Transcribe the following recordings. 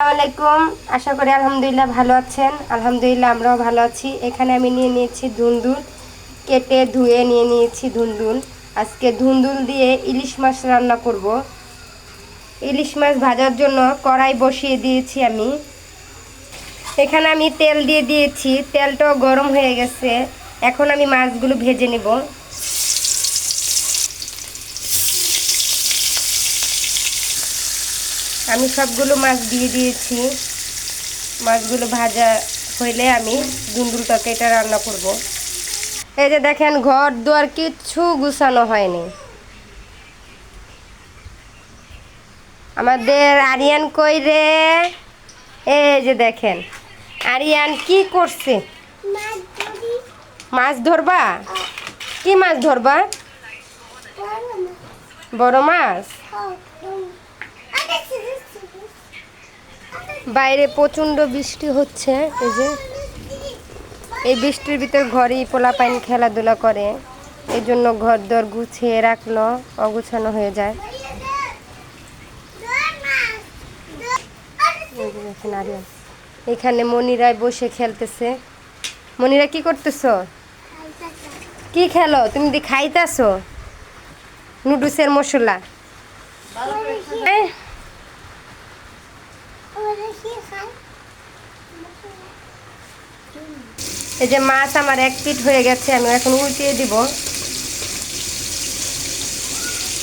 আলাইকুম। আশা করি আলহামদুলিল্লাহ ভালো আছেন। আলহামদুলিল্লাহ আমরাও ভালো আছি। এখানে আমি নিয়ে নিয়েছি ধুন্দুল। কেটে ধুয়ে নিয়ে নিয়েছি ধুন্দুল। আজকে ধুন্দুল দিয়ে ইলিশ মাছ রান্না করব। ইলিশ মাছ ভাজার জন্য কড়াই বসিয়ে দিয়েছি আমি। এখানে আমি তেল দিয়ে দিয়েছি। তেলটাও গরম হয়ে গেছে। এখন আমি মাছগুলো ভেজে নেব। আমি সবগুলো মাছ দিয়ে দিয়েছি। মাছগুলো ভাজা হইলে আমি দুন্দুল তরকারিটা রান্না করব। এই যে দেখেন ঘর দুয়ার কিচ্ছু গুছানো হয়নি। আমাদের আরিয়ান কই রে? এই যে দেখেন আরিয়ান কি করছে? মাছ ধরবা? কি মাছ ধরবা? বড় মাছ। বাইরে প্রচণ্ড বৃষ্টি হচ্ছে এই যে। এই বৃষ্টির ভিতর ঘরেই পোলা পাইন খেলাধুলা করে এই জন্য ঘর দর গুছিয়ে রাখল অগুছানো হয়ে যায়। এখানে মনিরায় বসে খেলতেছে। মনিরা কি করতেছ? কি খেলো? তুমি দি খাইতেছো? নুডলসের মশলা? এই যে মাছ আমার এক পিট হয়ে গেছে আমি এখন উল্টিয়ে দিব।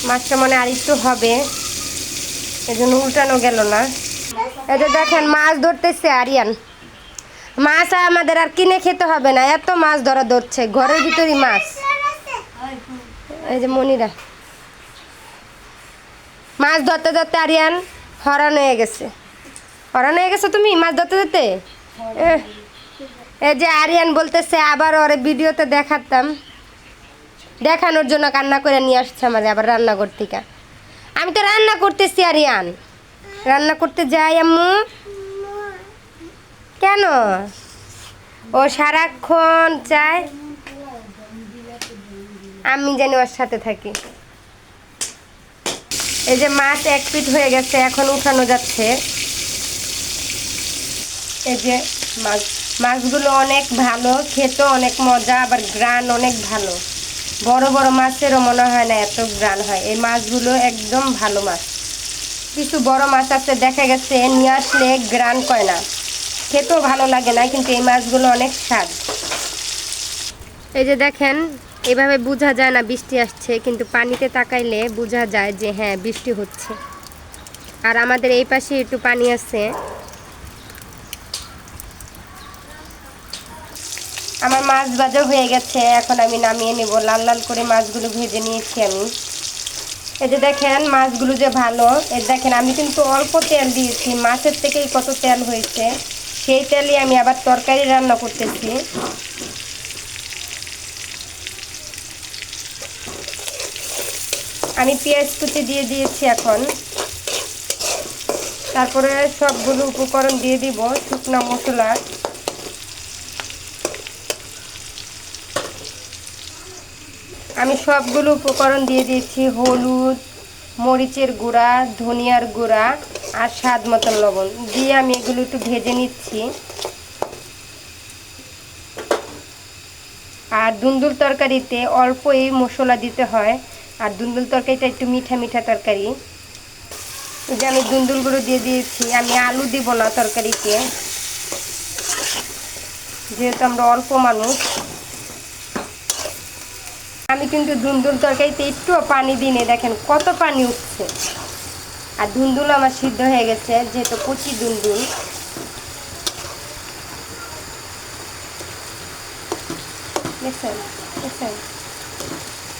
মাছটা মনে আর একটু হবে। এই জন্য উল্টানো গেল না। এই যে দেখেন মাছ ধরতেছে আরিয়ান। মাছ আমাদের আর কিনে খেতে হবে না এত মাছ ধরা ধরছে ঘরের ভিতরই মাছ। এই যে মনিরা। মাছ ধরতে ধরতে আরিয়ান হরান হয়ে গেছে। হরান হয়ে গেছো তুমি মাছ ধরতে ধরতে? এই যে আরিয়ান বলতেছে, আবার ওরে ভিডিওতে দেখাতাম। দেখানোর জন্য কান্না করে নিয়ে আসছে আমার আবার রান্নাঘর থেকে। আমি তো রান্না করতেছি, আরিয়ান। রান্না করতে যাই আম্মু। কেন? ও সারাক্ষণ চায় আমি যেন ওর সাথে থাকি। এই যে মাছ এক পিট হয়ে গেছে, এখন উঠানো যাচ্ছে। এই যে মাছ। মাছগুলো অনেক ভালো খেতে অনেক মজা, আবার গ্রান অনেক ভালো। বড় বড় মাছেরও মনে হয় না এত গ্রান হয়। এই মাছগুলো একদম ভালো মাছ। কিছু বড় মাছ আছে, দেখা গেছে, নিয়ে আসলে গ্রান কয় না। খেতেও ভালো লাগে না, কিন্তু এই মাছগুলো অনেক স্বাদ। এই যে দেখেন, এভাবে বোঝা যায় না বৃষ্টি আসছে, কিন্তু পানিতে তাকাইলে বোঝা যায় যে হ্যাঁ বৃষ্টি হচ্ছে। আর আমাদের এই পাশে একটু পানি আছে। আমার মাছ ভাজা হয়ে গেছে, এখন আমি নামিয়ে নেব। লাল লাল করে মাছগুলো ভেজে নিয়েছি আমি। এই যে দেখেন, মাছগুলো যে ভালো। এই দেখেন, আমি কিন্তু অল্প তেল দিয়েছি। মাছের থেকেই কত তেল হয়েছে, সেই তেলই আমি আবার তরকারি রান্না করতেছি। আমি পেঁয়াজ কুচি দিয়ে দিয়েছি এখন। তারপরে সবগুলো উপকরণ দিয়ে দিব, শুকনো মশলা। আমি সবগুলো উপকরণ দিয়ে দিয়েছি, হলুদ, মরিচের গুঁড়া, ধনিয়ার গুঁড়া আর স্বাদ মতন লবণ। দিয়ে আমি এগুলো একটু ভেজে নিচ্ছি। আর দুন্দুল তরকারিতে অল্প এই মশলা দিতে হয়। আর দুন্দুল তরকারিটা একটু মিঠা মিঠা তরকারি। যে আমি দুন্দুলগুলো দিয়ে দিয়েছি, আমি আলু দিব না তরকারিতে। যেহেতু আমরা অল্প মানুষ আমি কিন্তু ধুন্দুল তরকারিতে একটুও পানি দিনে দেখেন কত পানি উঠছে। আর ধুন্দুল আমার সিদ্ধ হয়ে গেছে, যেহেতু কচি ধুন্দুল।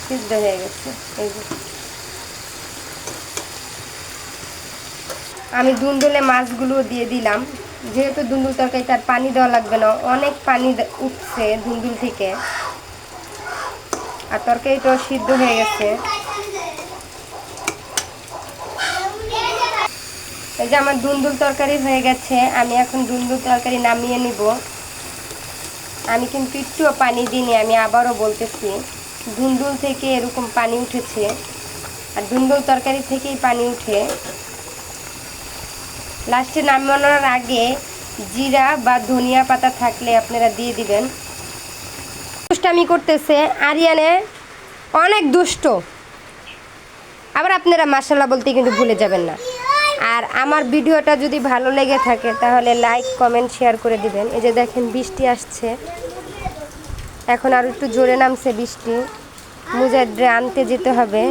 সিদ্ধ হয়ে গেছে আমি দুন্দুলে মাছগুলো দিয়ে দিলাম। যেহেতু দুন্দুল তরকারি তার পানি দেওয়া লাগবে না, অনেক পানি উঠছে দুন্দুল থেকে। আর তরকারিটাও সিদ্ধ হয়ে গেছে। এই যে আমার দুন্দুল তরকারি হয়ে গেছে, আমি এখন দুন্দুল তরকারি নামিয়ে নিব। আমি কিন্তু একটুও পানি দিইনি, আমি আবারও বলতেছি, দুন্দুল থেকে এরকম পানি উঠেছে, আর দুন্দুল তরকারি থেকেই পানি উঠে। লাস্টে নামানোর আগে জিরা বা ধনিয়া পাতা থাকলে আপনারা দিয়ে দিবেন। দুষ্টামি করতেছে, আরিয়ানে অনেক দুষ্ট। আবার আপনারা মাসাল্লাহ বলতে কিন্তু ভুলে যাবেন না। আর আমার ভিডিওটা যদি ভালো লেগে থাকে, তাহলে লাইক কমেন্ট শেয়ার করে দিবেন। এই যে দেখেন বৃষ্টি আসছে। এখন আর একটু জোরে নামছে বৃষ্টি। মুজাদ্রে আনতে যেতে হবে।